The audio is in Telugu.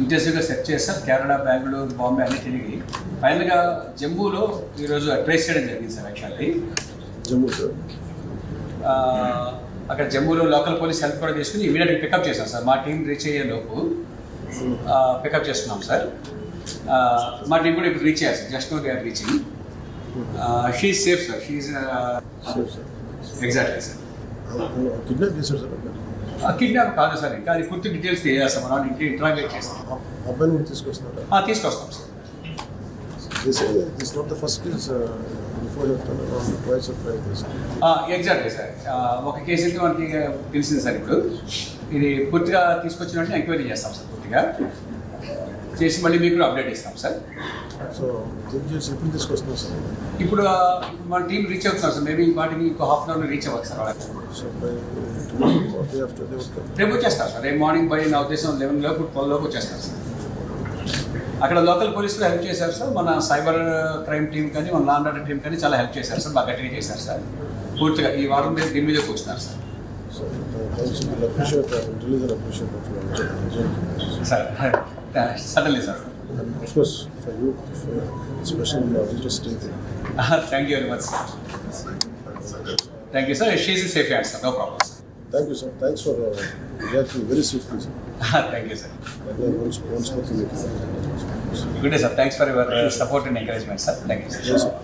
ఇంటెన్సివ్గా సెర్చ్ చేస్తారు కేరళ బెంగళూరు బాంబే అన్ని తిరిగి. ఫైనల్గా జమ్మూలో ఈరోజు ట్రేస్ చేయడం జరిగింది సార్ యాక్చువల్లీ జమ్మూ సార్. అక్కడ జమ్మూలో లోకల్ పోలీస్ హెల్ప్ కూడా తీసుకుని ఇమీడియట్గా పికప్ చేశాం సార్. మా టీం రీచ్ అయ్యే లోపు పికప్ చేస్తున్నాం సార్. మా టీం కూడా ఇప్పుడు రీచ్ అయ్యారు sir. Just no they are reaching. She safe sir she exactly sir kidnap చేశారు సార్ కిడ్నాప్ కాదు సార్ ఇంకా అది పూర్తి డీటెయిల్స్ తెలియజేస్తాం మనం ఇంటి ఇంట్రాగేట్ చేస్తాం. అబ్బాయిని తీసుకొస్తున్నారా తీసుకొస్తాం sir. This this not the first case before twice or thrice this exactly sir. ఒక కేసు అయితే మనకి తెలిసింది సార్ ఇప్పుడు. ఇది పూర్తిగా తీసుకొచ్చిన ఎంక్వైరీ చేస్తాం సార్ పూర్తిగా. చేసి మళ్ళీ మీకు అప్డేట్ ఇస్తాం సార్. సో చెక్ చేసి ఎప్పుడు తీసుకొస్తున్నారు సార్. ఇప్పుడు మన టీం రీచ్ అవుతున్నారు సార్. మేబీ వాటికి ఇంకో హాఫ్ అన్ అవర్లో రీచ్ అవ్వచ్చు సార్ సో బై రేపు వచ్చేస్తారు సార్. రేపు మార్నింగ్ బై నా ఉద్దేశం లెవెన్ లోపు ట్వెల్వ్ లోపు వచ్చేస్తారు సార్. అక్కడ లోకల్ పోలీసులు హెల్ప్ చేశారు సార్. మన సైబర్ క్రైమ్ టీం కానీ మన లాండ్ ఆర్డర్ టీం కానీ చాలా హెల్ప్ చేశారు సార్. బాగా గట్టిగా చేశారు సార్. పూర్తిగా ఈ వారం మీద దీని మీద కూర్చున్నారు sir. Sir. Suddenly sir. and of course for you for especially uh, interesting thing. Thank you very much. Sir. Thank you, sir. She's in safe answer. No problem. Sir. Thank you, sir. Thanks for uh, reacting very swiftly, sir. Thank you, sir. Good day, sir. Thanks for your uh, support and encouragement, sir. Thank you, sir. Yes, sir.